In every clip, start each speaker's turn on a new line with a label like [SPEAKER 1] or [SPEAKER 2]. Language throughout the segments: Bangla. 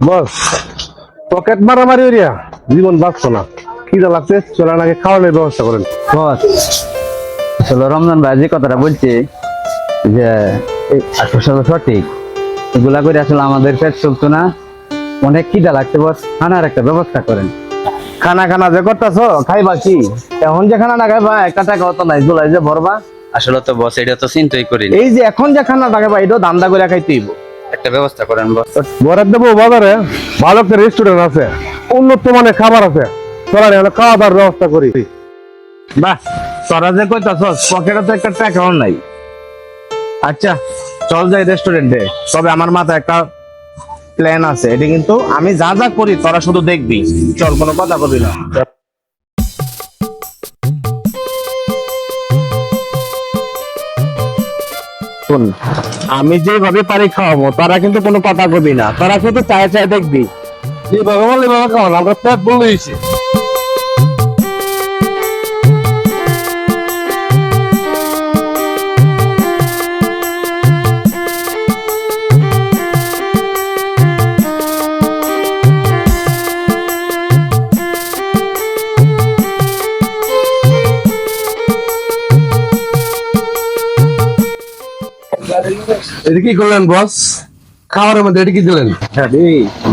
[SPEAKER 1] বস পকেট মারামারি এরিয়া জীবন বাঁচতো না। খিদা লাগছে চলেন আগে খাওয়ানোর ব্যবস্থা করেন।
[SPEAKER 2] বস আসলে রমজান ভাই যে কথাটা বলছে যে আসলে সঠিক এগুলা করে আসলে আমাদের পেট চলতো না। অনেক খিদা লাগছে বস খানার একটা ব্যবস্থা করেন।
[SPEAKER 1] খানা খানা যে করতেছো খাইবা কি? এখন যে খানা না খাইবা একটা টাকা অত নাই জুলাই যে ভরবা।
[SPEAKER 3] আসলে তো বস এটা তো চিন্তাই করি
[SPEAKER 1] এই যে এখন যে খানা না টাকা এটাও ধান্দা করে খাইতেইব
[SPEAKER 3] একটা ব্যবস্থা করেন বস।
[SPEAKER 1] বরাদ দেবো বাজারে ভালো একটা রেস্টুরেন্ট আছে উন্নত মানের খাবার আছে। চলেন এখানে খাওয়া দাওয়ার ব্যবস্থা করি। বাহ তোরা যে কইতাছস পকেটে তো একটা টাকাও নাই। আচ্ছা চল যাই রেস্টুরেন্টে তবে আমার মাথায় একটা প্ল্যান আছে। এটা কিন্তু আমি যা যা করি তোরা শুধু দেখবি। চল কোনো কথা বলবি না। শোন, আমি যেভাবে পারি খাওয়াবো তারা কিন্তু কোনো পাতা কবি না। তারা কিন্তু চায় চায় দেখবি। যেভাবে বলে বাবা খাওয়ান আমরা পেট বলে এটা কি করলেন বস খাওয়ার মধ্যে এটা কি দিলেন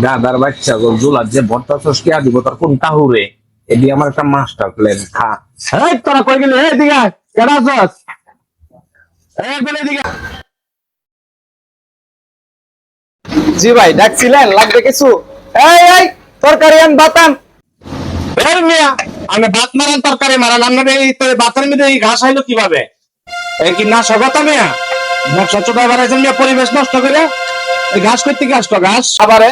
[SPEAKER 1] গাদার বাচ্চা গো জুলার যে ভর্তা সস কে দিব তোর কোন তাহুরে? এদি আমার একটা মাস্টার প্ল্যান খা। এই তোরা কই গেলি? এই দিগা কেডা আছস? এই বলে দিগা
[SPEAKER 4] জি ভাই ডাকছিলেন? লাগবে কিছু? এই এই তরকারি আন বাতান।
[SPEAKER 1] এই মিয়া আমি ভাত মারান তরকারি মারান আপনার এই তো ভাতের মধ্যে এই ঘাস আইলো কীভাবে? এই কি না সগতা মিয়া? বাড়াইছেন পরিবেশ নষ্ট করে। এই ঘাস করতে কি আসতো ঘাস?
[SPEAKER 4] আবারে।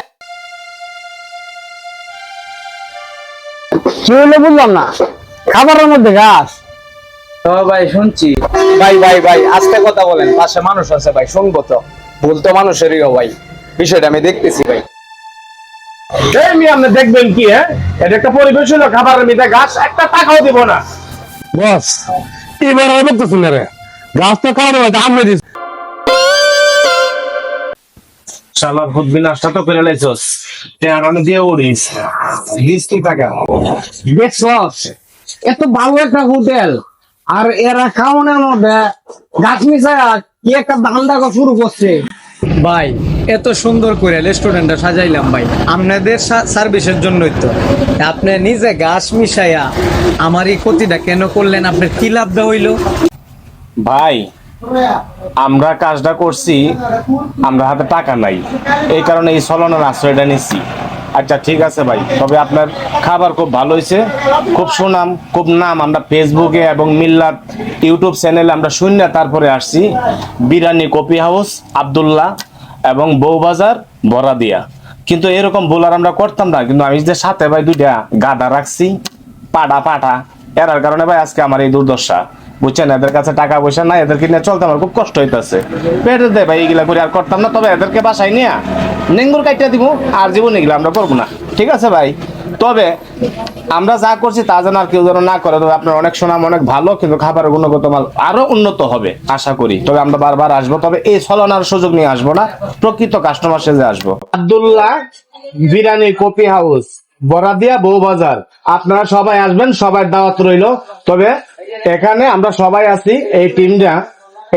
[SPEAKER 2] কি হলো বুঝলাম না? খাবারের মধ্যে ঘাস।
[SPEAKER 3] তো ভাই শুনছি।
[SPEAKER 4] ভাই ভাই ভাই আজকে কথা বলেন পাশে মানুষ আছে ভাই শুনব তো। ভুল তো মানুষেরই ভাই বিষয়টা আমি দেখতেছি ভাই।
[SPEAKER 1] এই আপনি দেখবেন কি হ্যাঁ? এটা একটা পরিবেশ হলো খাবারের মধ্যে ঘাস একটা টাকাও দিব না। বস এবার আমি বলতেছি না রে। ঘাস তো খাওয়ানো হয় দাম দিস শালা ভূত বিনাশটা তো করে লাইছস। টেয়ারানো দিয়ে উড়িস। কি টাকা
[SPEAKER 5] দেখছস? এত ভালো একটা হোটেল। আর এরা খাওয়ানোর মধ্যে গাছ মিশায়া কি একটা ধান্দা শুরু করছে।
[SPEAKER 6] ভাই এত সুন্দর করে রেস্টুরেন্টটা সাজাইলাম ভাই। আপনাদের সার্ভিসের জন্যই তো। আপনি নিজে গাছ মিশাইয়া আমার এই ক্ষতিটা কেন করলেন? আপনার কি লাভটা হইল?
[SPEAKER 7] ভাই আমরা কাজটা করছি, আমরা হাতে টাকা নাই। এই কারণে এই চলনের আশ্রয়টা নিচ্ছি। আচ্ছা ঠিক আছে ভাই। তবে আপনার খাবার খুব ভালো হয়েছে। খুব সুনাম, খুব নাম। আমরা ফেসবুকে এবং মিল্লাত ইউটিউব চ্যানেলে আমরা শূন্য তারপরে আসছি। বিরানি কপি হাউস, আবদুল্লাহ এবং বউবাজার, বরাদিয়া। কিন্তু এরকম বোলার আমরা করতাম না। কিন্তু আমি যে সাথে ভাই দুইটা গাদা রাখছি পাটা পাটা এরার কারণে ভাই আজকে আমার এই দুর্দশা। বুঝছেন? এদের কাছে টাকা পয়সা নাই, এদেরকে নিয়ে চলতে আমার খুব কষ্ট হইতাছে। পেটে দে ভাই, এগুলা করে আর করতাম না, তবে এদেরকে বাসায় নিয়ে নেঙ্গুর কাইটা দিব আর জীবন এগুলো আমরা করব না। ঠিক আছে ভাই? তবে আমরা যা করছি তা যেন আর কেউ যেন না করে, তবে আপনার অনেক সুনাম, অনেক ভালো, কিন্তু খাবারের গুণগত মাল আরও উন্নত হবে, আশা করি। তবে আমরা বারবার আসব, তবে এই ছলনার সুযোগ নিয়ে আসব না, প্রকৃত কাস্টমার সেজে আসব। আব্দুল্লাহ বিরানি কপি হাউস, বরাদিয়া বউবাজার আপনারা সবাই আসবেন, সবার দাওয়াত রইল, তবে এখানে আমরা সবাই আছি এই টিমটা।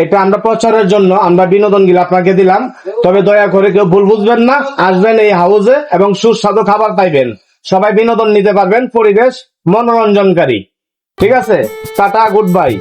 [SPEAKER 7] এটা আমরা প্রচারের জন্য আমরা বিনোদন গিলা আপনাকে দিলাম। তবে দয়া করে কেউ ভুল বুঝবেন না, আসবেন এই হাউসে এবং সুস্বাদু খাবার পাইবেন। সবাই বিনোদন নিতে পারবেন, পরিবেশ মনোরঞ্জনকারী। ঠিক আছে? Tata good bye